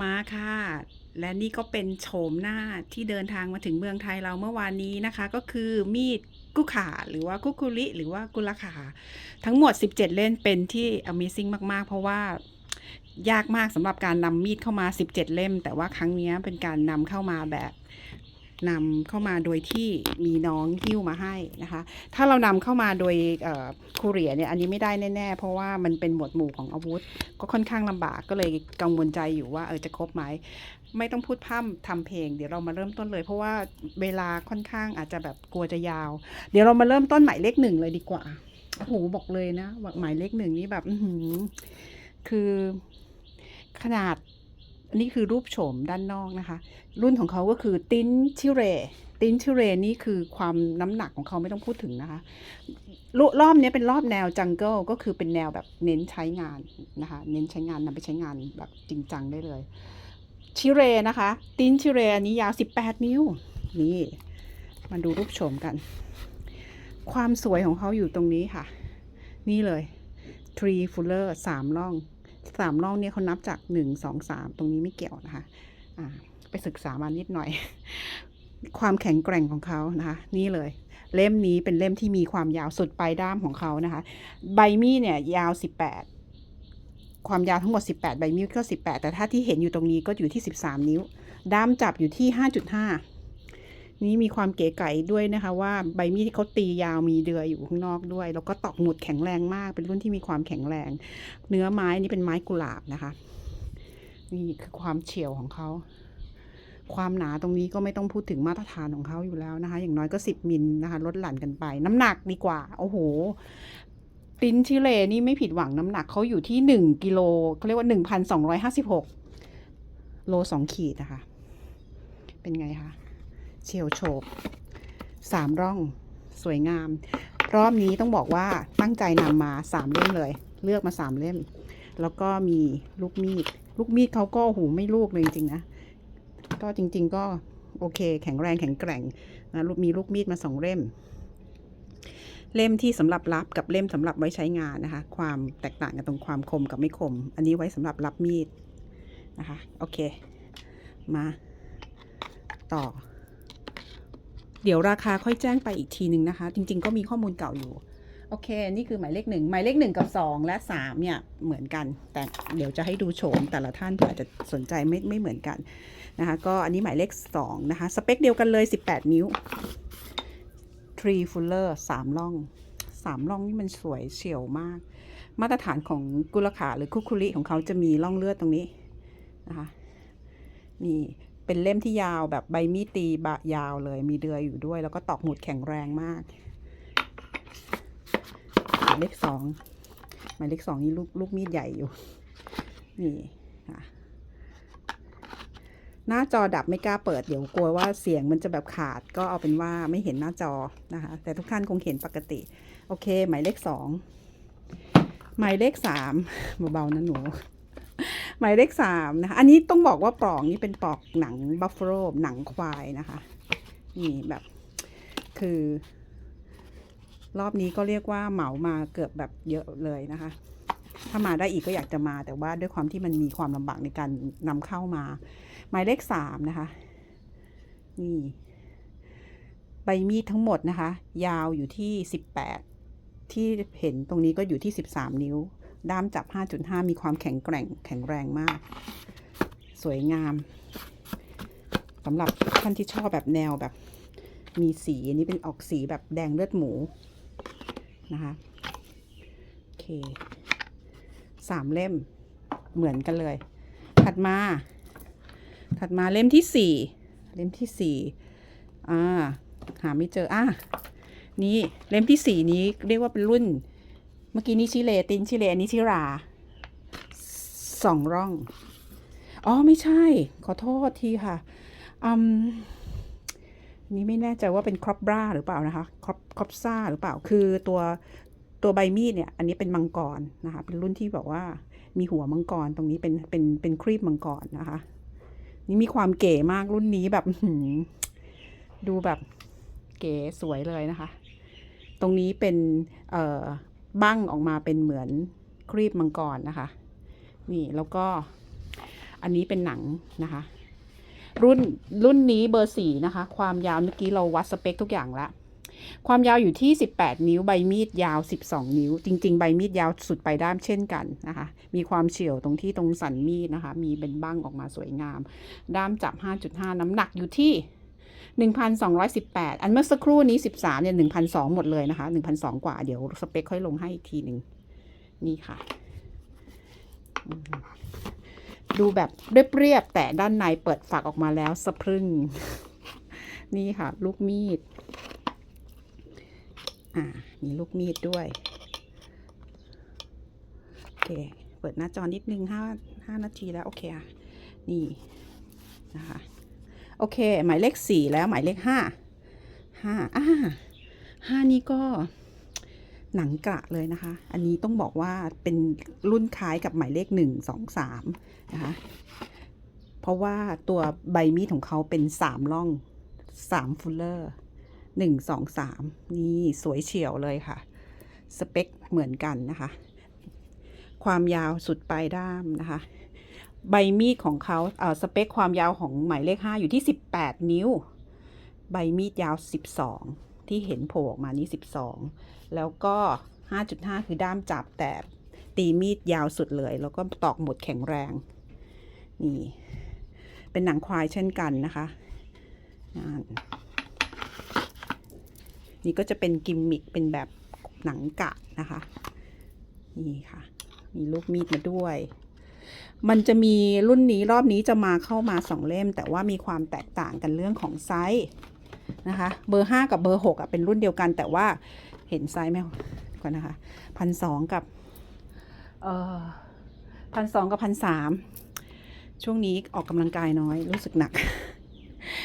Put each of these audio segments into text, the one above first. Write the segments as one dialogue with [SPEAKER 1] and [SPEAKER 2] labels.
[SPEAKER 1] มาค่ะ และนี่ก็เป็นโฉมหน้าที่เดินทางมาถึงเมืองไทยเราเมื่อวานนี้นะคะ ก็คือมีดกุขาหรือว่ากุคุริหรือว่ากุลขา ทั้งหมด 17 เล่มเป็นที่ Amazing มาก ๆ เพราะว่ายากมากสำหรับการนำมีดเข้ามา 17 เล่ม แต่ว่าครั้งนี้เป็นการนำเข้ามาแบบ นำเข้ามาโดยที่มีน้องหิ้วมาให้นะคะ ถ้าเรานำเข้ามาโดยคูเรียเนี่ยอันนี้ไม่ได้แน่ๆ เพราะว่ามันเป็นหมวดหมู่ของอาวุธ ก็ค่อนข้างลำบากก็เลยกังวลใจอยู่ว่าเออจะครบไหมไม่ต้องพูดพร่ำทำเพลง เดี๋ยวเรามาเริ่มต้นเลย เพราะว่าเวลาค่อนข้างอาจจะแบบกลัวจะยาว เดี๋ยวเรามาเริ่มต้นหมายเลขหนึ่งเลยดีกว่าโอ้โหบอกเลยนะหมายเลขหนึ่งนี่แบบคือขนาด นนี้คือรูปโฉมด้านนอกนะคะ รุ่นของเขาก็คือตินชิเรตินชิเรนี่คือความน้ำหนักของเขาไม่ต้องพูดถึงนะคะรรอบนี้เป็นรอบแนวจังเกิลก็คือเป็นแนวแบบเน้นใช้งานนะคะ เน้นใช้งานนำไปใช้งานแบบจริงจังได้เลย ชิเรนะคะ ตินชิเรอันนี้ยาว 18 นิ้ว นี่มาดูรูปโฉมกัน ความสวยของเขาอยู่ตรงนี้ค่ะ นี่เลย tree fuller สามร่อง สามร่องเนี่ยเขานับจากหนึ่งสองสามตรงนี้ไม่เกี่ยวนะคะอ่าไปศึกษามานิดหน่อย ความแข็งแกร่งของเขานะคะ นี่เลย เล่มนี้เป็นเล่มที่มีความยาวสุดปลายด้ามของเขานะคะ ใบมีดเนี่ยยาว18ความยาวทั้งหมด 18 ใบมีดก็ 18 แต่ถ้าที่เห็นอยู่ตรงนี้ก็อยู่ที่ 13 นิ้ว ด้ามจับอยู่ที่ 5.5 นี่มีความเก๋ไก๋ด้วยนะคะว่าใบมีดที่เขาตียาวมีเดือยอยู่ข้างนอกด้วย แล้วก็ตอกหมุดแข็งแรงมาก เป็นรุ่นที่มีความแข็งแรง เนื้อไม้นี่เป็นไม้กุหลาบนะคะ นี่คือความเฉียวของเขา ความหนาตรงนี้ก็ไม่ต้องพูดถึงมาตรฐานของเขาอยู่แล้วนะคะ อย่างน้อยก็ 10 มิลนะคะลดหลั่นกันไป น้ำหนักดีกว่า โอ้โหตินชิเลนี่ไม่ผิดหวังน้ำหนักเขาอยู่ที่ 1กิโลเขาเรียกว่า 1,256 โล 2 ขีดนะคะ เป็นไงคะ เฉียวโฉบสามร่องสวยงาม รอบนี้ต้องบอกว่าตั้งใจนำมาสามเล่มเลย เลือกมาสามเล่ม แล้วก็มีลูกมีด ลูกมีดเขาก็โอ้โหไม่ลูกเลยจริงๆนะ ก็จริง ๆ ก็โอเค แข็งแรงแข็งแกร่งนะมีลูกมีดมาสองเล่ม เล่มที่สำหรับรับกับเล่มสำหรับไว้ใช้งานนะคะ ความแตกต่างกันตรงความคมกับไม่คม อันนี้ไว้สำหรับรับมีดนะคะ โอเค มาต่อ เดี๋ยวราคาค่อยแจ้งไปอีกทีหนึ่งนะคะ จริง ๆ ก็มีข้อมูลเก่าอยู่ โอเค นี่คือหมายเลขหนึ่งหมายเลขหนึ่งกับสองและสามเนี่ยเหมือนกัน แต่เดี๋ยวจะให้ดูโฉมแต่ละท่านเผื่ออาจจะสนใจไม่ไม่เหมือนกันนะคะ ก็อันนี้หมายเลขสองนะคะ สเปคเดียวกันเลย 18 นิ้ว tree fuller สามร่องสามร่องนี่มันสวยเฉียวมาก มาตรฐานของกุลขาหรือคุคุริของเขาจะมีร่องเลือดตรงนี้นะคะนี่ เป็นเล่มที่ยาวแบบใบมีดตีบะยาวเลย มีเดือยอยู่ด้วย แล้วก็ตอกหมุดแข็งแรงมากหมายเลขสองหมายเลขสองนี่ลูกลูกมีดใหญ่อยู่นี่ค่ะหน้าจอดับไม่กล้าเปิดเดี๋ยวกลัวว่าเสียงมันจะแบบขาดก็เอาเป็นว่าไม่เห็นหน้าจอนะคะ แต่ทุกท่านคงเห็นปกติ โอเค หมายเลขสองหมายเลขสามเบาๆนะหนู หมายเลขสามนะคะ อันนี้ต้องบอกว่าปลอกนี้เป็นปลอกหนังบัฟฟ a โ o หนังควายนะคะ นี่แบบคือ รอบนี้ก็เรียกว่าเหมามาเกือบแบบเยอะเลยนะคะ ถ้ามาได้อีกก็อยากจะมา แต่ว่าด้วยความที่มันมีความลำบากในการนำเข้ามา หมายเลขสามนะคะ นี่ ใบมีดทั้งหมดนะคะ ยาวอยู่ที่สิบแปดที่เห็นตรงนี้ก็อยู่ที่สิบสามนิ้ว ด้ามจับ 5.5 มีความแข็งแกร่งแข็งแรงมาก สวยงามสำหรับท่านที่ชอบแบบแนวแบบมีสีอันนี้เป็นออกสีแบบแดงเลือดหมูนะคะโอเคสามเล่มเหมือนกันเลย ถัดมา ถัดมาเล่มที่สี่เล่มที่สี่อ่าหาไม่เจออะนี่เล่มที่สี่นี้เรียกว่าเป็นรุ่น มื่อกี้นี้ชิเลตินชิเลอันนี้ชิราสองร่อง อ๋อไม่ใช่ ขอโทษทีค่ะอืมอันนี้ไม่แน่ใจว่าเป็นครอปบราหรือเปล่านะคะครอปครอปซ่าหรือเปล่าคือตัวตัวใบมีดเนี่ย อันนี้เป็นมังกรนะคะ เป็นรุ่นที่บอกว่ามีหัวมังกรตรงนี้เป็นเป็นเป็นครีบมังกรนะคะ นี่มีความเก๋มากรุ่นนี้แบบดูแบบเก๋สวยเลยนะคะ ตรงนี้เป็นเอ่อ บั้งออกมาเป็นเหมือนครีบมังกรนะคะ นี่แล้วก็อันนี้เป็นหนังนะคะ รุ่นรุ่นนี้เบอร์สี่นะคะ ความยาวเมื่อกี้เราวัดสเปคทุกอย่างละความยาวอยู่ที่ 18 นิ้ว ใบมีดยาว 12 นิ้ว จริง ๆ ใบมีดยาวสุดปลายด้ามเช่นกันนะคะ มีความเฉียวตรงที่ตรงสันมีดนะคะ มีเป็นบ้างออกมาสวยงาม ด้ามจับ 5.5 น้ำหนักอยู่ที่ 1,218 อันเมื่อสักครู่นี้ 13เนี่ย1,200หมดเลยนะคะ1,200กว่า เดี๋ยวสเปคค่อยลงให้อีกทีหนึ่งนี่ค่ะ ดูแบบเรียบๆแต่ด้านในเปิดฝักออกมาแล้วสะพรึง นี่ค่ะ ลูกมีด อ่า มีลูกมีดด้วย โอเค เปิดหน้าจอนิดนึงห้าห้านาทีแล้ว โอเคอะ นี่นะคะ โอเค หมายเลขสี่แล้วหมายเลขห้าห้าอ่าห้านี้ก็หนังกระเลยนะคะ อันนี้ต้องบอกว่าเป็นรุ่นคล้ายกับหมายเลขหนึ่งสองสามนะคะ เพราะว่าตัวใบมีดของเขาเป็นสามร่องสามฟูลเลอร์หนึ่งสองสามนี่สวยเฉียวเลยค่ะ สเปคเหมือนกันนะคะ ความยาวสุดปลายด้ามนะคะ ใบมีดของเขาเสเปคความยาวของหมายเลข 5 อยู่ที่ 18 นิ้ว ใบมีดยาว 12 ที่เห็นโผล่ออกมานี่12 แล้วก็ 5.5 คือด้ามจับแต่ตีมีดยาวสุดเลย แล้วก็ตอกหมดแข็งแรง นี่ เป็นหนังควายเช่นกันนะคะนี่ก็จะเป็นกิมมิคเป็นแบบหนังกะนะคะ นี่ค่ะ มีลูกมีดมาด้วย มันจะมีรุ่นนี้รอบนี้จะมาเข้ามาสองเล่ม แต่ว่ามีความแตกต่างกันเรื่องของไซส์นะคะเบอร์ห้ากับเบอร์หกอะเป็นรุ่นเดียวกัน แต่ว่าเห็นไซส์ไหมก่อนนะคะพันสองกับเอ่อพันสองกับพันสามช่วงนี้ออกกำลังกายน้อยรู้สึกหนัก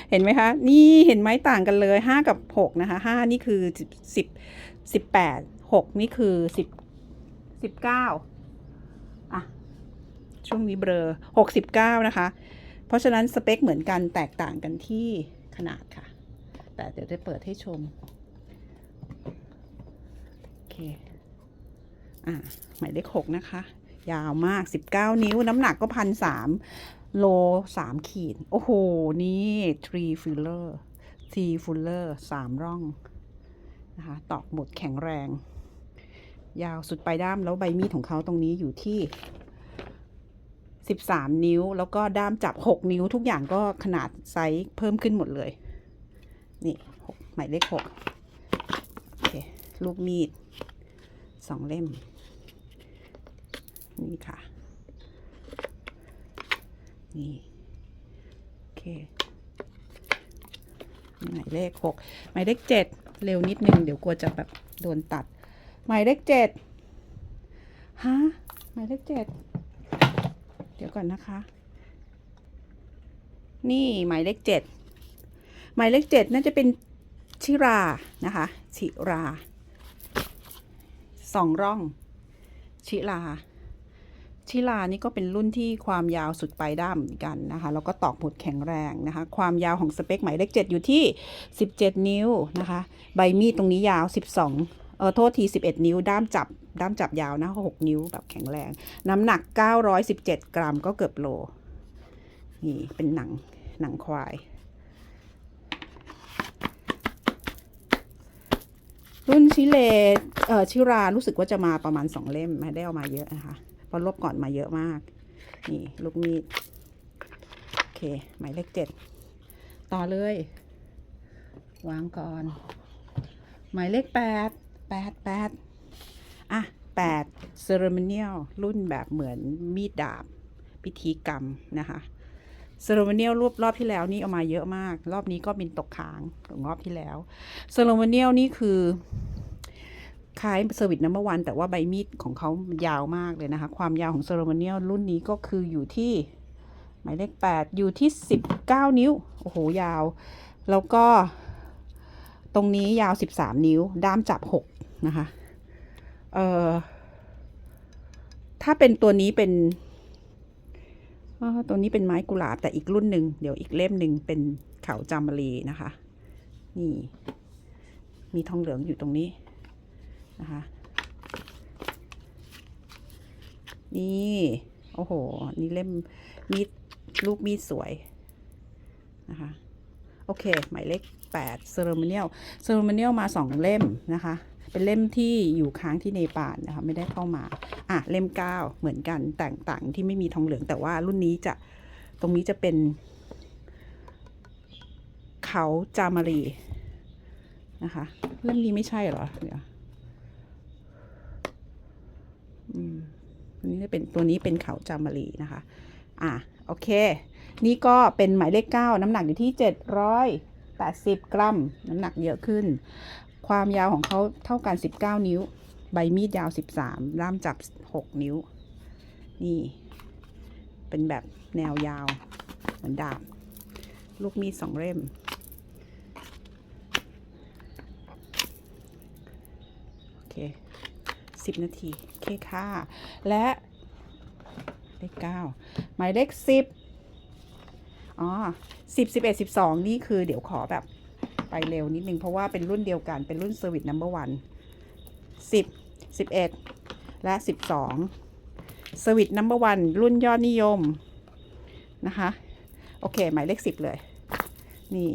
[SPEAKER 1] เห็นไหมคะ นี่เห็นไหมต่างกันเลยห้ากับหกนะคะห้านี่คือสิบสิบแปดหกนี่คือสิบสิบเก้า ช่วงนี้เบลอหกสิบเก้านะคะ เพราะฉะนั้นสเปคเหมือนกันแตกต่างกันที่ขนาดค่ะ แต่เดี๋ยวจะเปิดให้ชม โอเค อะหมายเลขหกนะคะ ยาวมาก 19 นิ้วน้ำหนักก็พันสามโลสามขีด โอ้โห นี่ทรีฟิลเลอร์ทรีฟิลเลอร์สามร่องนะคะ ตอกหมดแข็งแรง ยาวสุดปลายด้ามแล้วใบมีดของเขาตรงนี้อยู่ที่ 13 นิ้ว แล้วก็ด้ามจับ 6 นิ้ว ทุกอย่างก็ขนาดไซส์เพิ่มขึ้นหมดเลย นี่หกหมายเลขหกโอเคลูกมีดสองเล่ม นี่ค่ะ นี่โอเคหมายเลขหกหมายเลขเจ็ดเร็วนิดนึง เดี๋ยวกลัวจะแบบโดนตัด หมายเลขเจ็ดฮะหมายเลขเจ็ ดเดี๋ยวก่อนนะคะ นี่หมายเลขเจ็ดหมายเลขเจ็ดน่าจะเป็นชิรานะคะชิราสองร่อง ชิลาชิลานี่ก็เป็นรุ่นที่ความยาวสุดปลายด้ามเหมือนกันนะคะ แล้วก็ตอกหมุดแข็งแรงนะคะ ความยาวของสเปคหมายเลขเจ็ดอยู่ที่ 17 นิ้วนะคะ ใบมีดตรงนี้ยาว 12 เออโทษที 11 นิ้ว ด้ามจับ ด้ามจับยาวนะ 6 นิ้วแบบแข็งแรง น้ำหนัก 917 กรัมก็เกือบโล นี่ เป็นหนัง หนังควาย รุ่นชิเลเอ่อชิรารู้สึกว่าจะมาประมาณสองเล่มไม่ได้เอามาเยอะนะคะเพราะรบก่อนมาเยอะมาก นี่ ลูกมีด โอเค หมายเลขเจ็ด ต่อเลย วางก่อน หมายเลขแปด ปดแปดอะแปดเซเรมเนียลรุ่นแบบเหมือนมีดดาบ พิธีกรรมนะคะเซเรมเนียลรอบรอบที่แล้วนี่เอามาเยอะมาก รอบนี้ก็เป็นตกค้างของรอบที่แล้วเซโลมเนียลนี่คือคล้ายเซอร์วิสนัมเบอร์วันแต่ว่าใบมีดของเขายาวมากเลยนะคะ ความยาวของเซโลมเนียลรุ่นนี้ก็คืออยู่ที่หมายเลขแปดอยู่ที่สิบเก้านิ้ว โอ้โห ยาว แล้วก็ ตรงนี้ยาวสิบสามนิ้ว ด้ามจับหกนะคะ เอ่อ ถ้าเป็นตัวนี้เป็นอ่าตัวนี้เป็นไม้กุหลาบแต่อีกรุ่นหนึ่งเดี๋ยวอีกเล่มหนึ่งเป็นเขาจามรีนะคะ นี่ มีทองเหลืองอยู่ตรงนี้นะคะ นี่โอ้โห นี่เล่มมีดลูกมีดสวยนะคะ โอเค หมายเลข8เซอร์มเนียลเซอร์มเนียลมา 2 เล่มนะคะ เป็นเล่มที่อยู่ค้างที่เนปาลนะคะ ไม่ได้เข้ามา อะ เล่ม 9 เหมือนกันแต่งต่างที่ไม่มีทองเหลือง แต่ว่ารุ่นนี้จะตรงนี้จะเป็นเขาจามารีนะคะ เล่มนี้ไม่ใช่เหรอ เดี๋ยวอืมอันนี้จะเป็นตัวนี้เป็นเขาจามารีนะคะ อะ โอเค นี่ก็เป็นหมายเลข 9 น้ำหนักอยู่ที่ 780 กรัม น้ำหนักเยอะขึ้น ความยาวของเขาเท่ากัน 19 นิ้ว ใบมีดยาว 13ด้ามจับ 6 นิ้ว นี่ เป็นแบบแนวยาว เหมือนดาบ ลูกมีดสองเล่ม โอเค 10 นาที เคค่ะ และ เลข9หมายเลข10อ๋อสิบสิบเอ็ดสิบสองนี่คือเดี๋ยวขอแบบไปเร็วนิดนึง เพราะว่าเป็นรุ่นเดียวกันเป็นรุ่น Service Number One สิบสิบเอ็ดและสิบสอง Service Number One รุ่นยอดนิยม นะคะ โอเค หมายเลขสิบเลย นี่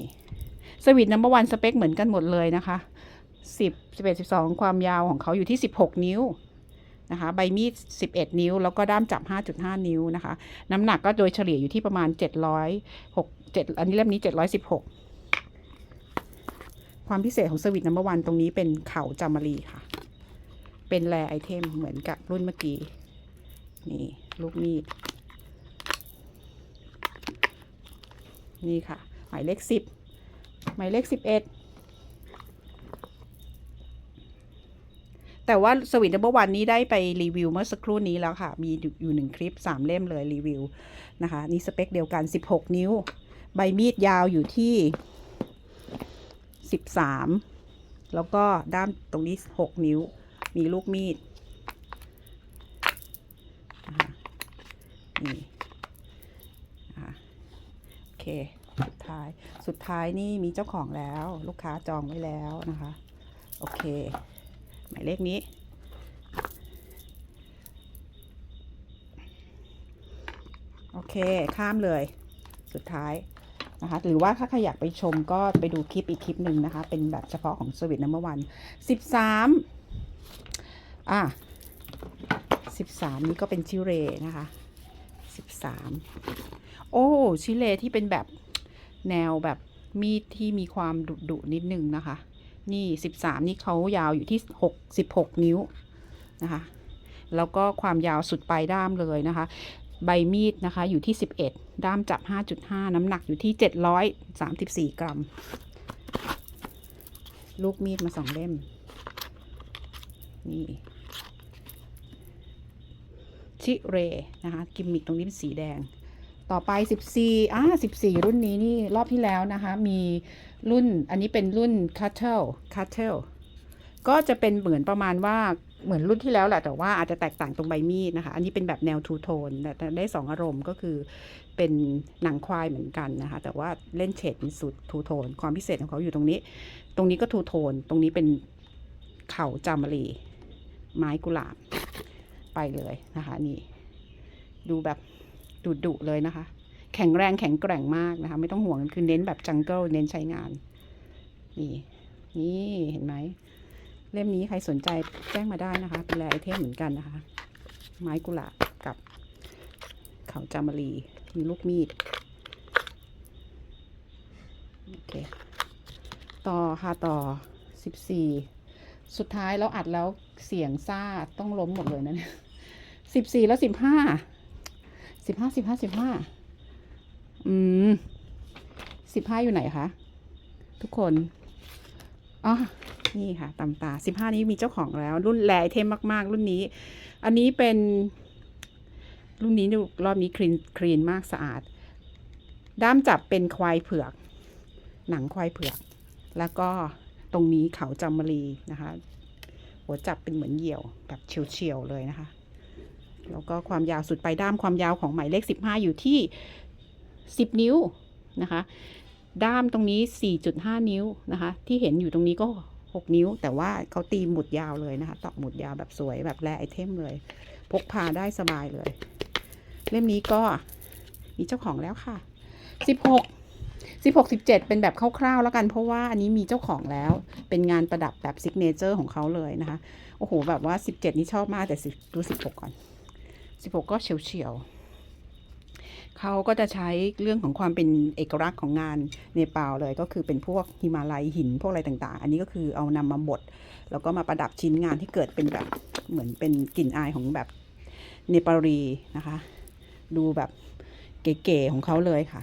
[SPEAKER 1] Service Number One สเปคเหมือนกันหมดเลยนะคะสิบสิบเอ็ดสิบสองความยาวของเขาอยู่ที่สิบหกนิ้ว นะคะใบมีด 11 นิ้ว แล้วก็ด้ามจับ 5.5 นิ้วนะคะ น้ำหนักก็โดยเฉลี่ยอยู่ที่ประมาณ 706 7 อันนี้เล่มนี้ 716 ความพิเศษของสวิตนัมเบอร์วันตรงนี้เป็นเข่าจามารีค่ะ เป็นแรไอเทมเหมือนกับรุ่นเมื่อกี้ นี่ ลูกมีด นี่ค่ะ หมายเลข 10 หมายเลข 11 แต่ว่าสวิตเ u อร์วันนี้ได้ไปรีวิวเมื่อสักครู่นี้แล้วค่ะ มีอยู่หนึ่งคลิป 3 เล่มเลยรีวิวนะคะ นี่สเปคเดียวกัน 16 นิ้ว ใบมีดยาวอยู่ที่ 13 แล้วก็ด้ามตรงนี้ 6 นิ้ว มีลูกมีดนะคะนี่นะคะโอเค สุดท้าย สุดท้ายนี่มีเจ้าของแล้ว ลูกค้าจองไว้แล้วนะคะ โอเค หมายเลขนี้ โอเค ข้ามเลย สุดท้ายนะคะ หรือว่าถ้าใครอยากไปชมก็ไปดูคลิปอีกคลิปหนึ่งนะคะ เป็นแบบเฉพาะของสวิตนัมเบอร์วันสิบสามอะสิบสามนี่ก็เป็นชิเรนะคะสิบสามโอ้ชิเลที่เป็นแบบแนวแบบมีดที่มีความดุดุนิดนึงนะคะ นี่13นี่เขายาวอยู่ที่6 16นิ้วนะคะแล้วก็ความยาวสุดปลายด้ามเลยนะคะ ใบมีดนะคะอยู่ที่11ด้ามจับ5.5น้ำหนักอยู่ที่734กรัม ลูกมีดมาสองเล่ม นี่ชิเรนะคะ กิมมิกตรงนี้เป็นสีแดง ต่อไป 14อ่า14 รุ่นนี้นี่รอบที่แล้วนะคะ มีรุ่นอันนี้เป็นรุ่น c u t t l e c u t t l e ก็จะเป็นเหมือนประมาณว่าเหมือนรุ่นที่แล้วแหละแต่ว่าอาจจะแตกต่างตรงใบมีดนะคะ อันนี้เป็นแบบแนวทูโทนแต่ได้สองอารมณ์ก็คือเป็นหนังควายเหมือนกันนะคะ แต่ว่าเล่นเฉดเป็นสุดทูโทน ความพิเศษของเขาอยู่ตรงนี้ ตรงนี้ก็ทูโทน ตรงนี้เป็นเข่าจามรี ไม้กุหลาบไปเลยนะคะนี่ ดูแบบ ดุดุเลยนะคะ แข็งแรงแข็งแกร่งมากนะคะ ไม่ต้องห่วงคือเน้นแบบจังเกิลเน้นใช้งาน นี่ นี่เห็นไหมเล่มนี้ใครสนใจแจ้งมาได้นะคะเป็นแรไอเทมเหมือนกันนะคะ ไม้กุหลาบกับเขาจามารีมีลูกมีดโอเคต่อค่ะต่อสิบสี่สุดท้ายแล้วอัดแล้วเสียงซ่าต้องล้มหมดเลยนะเนี่ยสิบสี่แล้วสิบห้า สิบห้าสิบห้าสิบห้าอืมสิบห้าอยู่ไหนคะ ทุกคนอ๋อนี่ค่ะตำตาสิบห้านี้มีเจ้าของแล้ว รุ่นแรไอเทมมาก ๆ รุ่นนี้ อันนี้เป็น รุ่นนี้ดูรอบนี้คลีนคลีนมากสะอาด ด้ามจับเป็นควายเผือก หนังควายเผือก แล้วก็ตรงนี้เขาจำมะรีนะคะ หัวจับเป็นเหมือนเหยี่ยวแบบเฉียวๆเลยนะคะ แล้วก็ความยาวสุดปลายด้ามความยาวของหมายเลขสิบห้าอยู่ที่สิบนิ้วนะคะ ด้ามตรงนี้ 4.5 นิ้วนะคะ ที่เห็นอยู่ตรงนี้ก็ 6 นิ้ว แต่ว่าเขาตีหมุดยาวเลยนะคะตอกหมุดยาวแบบสวยแบบแรไอเทมเลย พกพาได้สบายเลย เล่มนี้ก็มีเจ้าของแล้วค่ะ 16 16 17 เป็นแบบคร่าวๆแล้วกัน เพราะว่าอันนี้มีเจ้าของแล้ว เป็นงานประดับแบบซิกเนเจอร์ของเขาเลยนะคะ โอ้โห แบบว่า 17 นี่ชอบมากแต่สิดู 16 ก่อน 16 ก็เฉียวๆเขาก็จะใช้เรื่องของความเป็นเอกลักษณ์ของงานเนปาลเลยก็คือเป็นพวกหิมาลัยหินพวกอะไรต่างๆ อันนี้ก็คือเอานำมาบดแล้วก็มาประดับชิ้นงานที่เกิดเป็นแบบเหมือนเป็นกลิ่นอายของแบบเนปาลีนะคะ ดูแบบเก๋ๆของเขาเลยค่ะ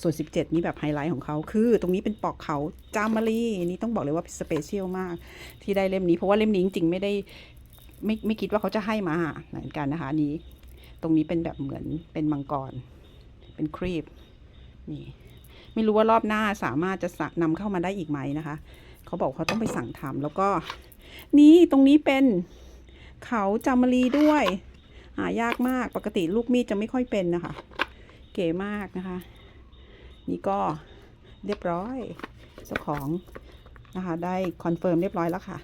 [SPEAKER 1] ส่วน 17 นี่แบบไฮไลท์ของเขาคือ ตรงนี้เป็นปอกเขาจามารีนี่ต้องบอกเลยว่าสเปเชียลมากที่ได้เล่มนี้เพราะว่าเล่มนี้จริงๆไม่ได้ ไม่ไม่คิดว่าเขาจะให้มาเหมือนกันนะคะนี้ ตรงนี้เป็นแบบเหมือนเป็นมังกร เป็นครีบนี่ไม่รู้ว่ารอบหน้าสามารถจะสั่งนำเข้ามาได้อีกไหมนะคะ เขาบอกเขาต้องไปสั่งทำแล้วก็ นี่ตรงนี้เป็นเขาจามรีด้วย หายากมากปกติลูกมีดจะไม่ค่อยเป็นนะคะ เก๋มากนะคะ นี่ก็เรียบร้อยเจ้าของนะคะ ได้คอนเฟิร์มเรียบร้อยแล้วค่ะ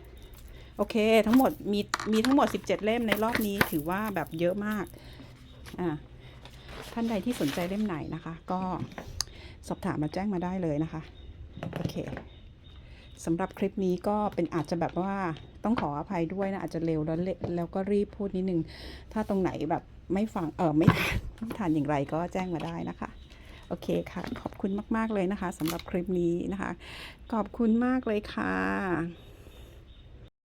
[SPEAKER 1] โอเค ทั้งหมดมีมีทั้งหมด 17 เล่มในรอบนี้ถือว่าแบบเยอะมากอ่าท่านใดที่สนใจเล่มไหนนะคะ ก็สอบถามมาแจ้งมาได้เลยนะคะ โอเคสำหรับคลิปนี้ก็เป็นอาจจะแบบว่าต้องขออภัยด้วยนะ อาจจะเร็วแล้วแล้วก็รีบพูดนิดนึง ถ้าตรงไหนแบบไม่ฟังเออไม่ทันไม่ทันอย่างไรก็แจ้งมาได้นะคะ โอเคค่ะ ขอบคุณมาก ๆ เลยนะคะสำหรับคลิปนี้นะคะ ขอบคุณมากเลยค่ะ